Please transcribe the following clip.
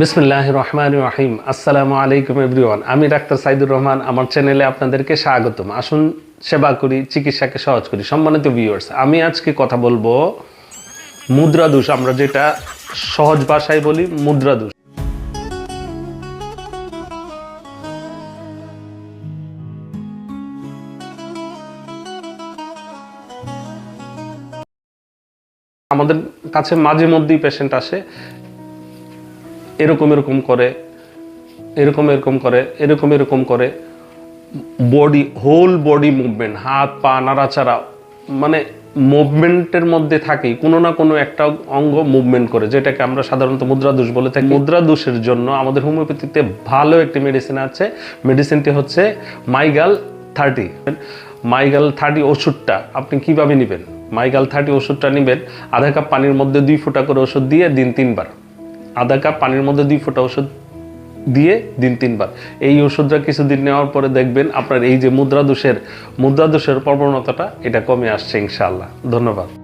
বিসমিল্লাহ রহমান রহিম আসসালামু আলাইকুম এভরিওয়ান। আমি ডাক্তার সাইদুর রহমান। আমার চ্যানেলে আপনাদেরকে স্বাগতম। আসুন সেবা করি, চিকিৎসাকে সহজ করি। সম্মানিত ভিউয়ার্স আমি আজকে কথা বলব মুদ্রা দোষ আমরা যেটা সহজ ভাষায় বলি মুদ্রা দোষ আমাদের কাছে মাঝে মধ্যেই পেশেন্ট আসে। এরকম এরকম করে, এরকম এরকম করে, এরকম এরকম করে বডি হোল বডি মুভমেন্ট হাত, পা, নাড়াচাড়া মানে মুভমেন্টের মধ্যে থাকি কোনো না কোনো একটা অঙ্গ মুভমেন্ট করে, যেটাকে আমরা সাধারণত মুদ্রা দোষ বলে থাকি। মুদ্রা দোষের জন্য আমাদের হোমিওপ্যাথিতে ভালো একটি মেডিসিন আছে মেডিসিনটি হচ্ছে মাইগাল থার্টি মাইগাল থার্টি ওষুধটা আপনি কীভাবে নেবেন? মাইগাল থার্টি ওষুধটা নেবেন, আধা কাপ পানির মধ্যে দুই ফোঁটা করে ওষুধ দিয়ে দিন তিনবার। আধা কাপ পানির মধ্যে দুই ফোঁটা ওষুধ দিয়ে দিন তিনবার। এই ওষুধটা কিছুদিন নেওয়ার পরে দেখবেন আপনার এই যে মুদ্রা দোষের মুদ্রা দোষের প্রবণতাটা এটা কমে আসছে ইনশাআল্লাহ। ধন্যবাদ।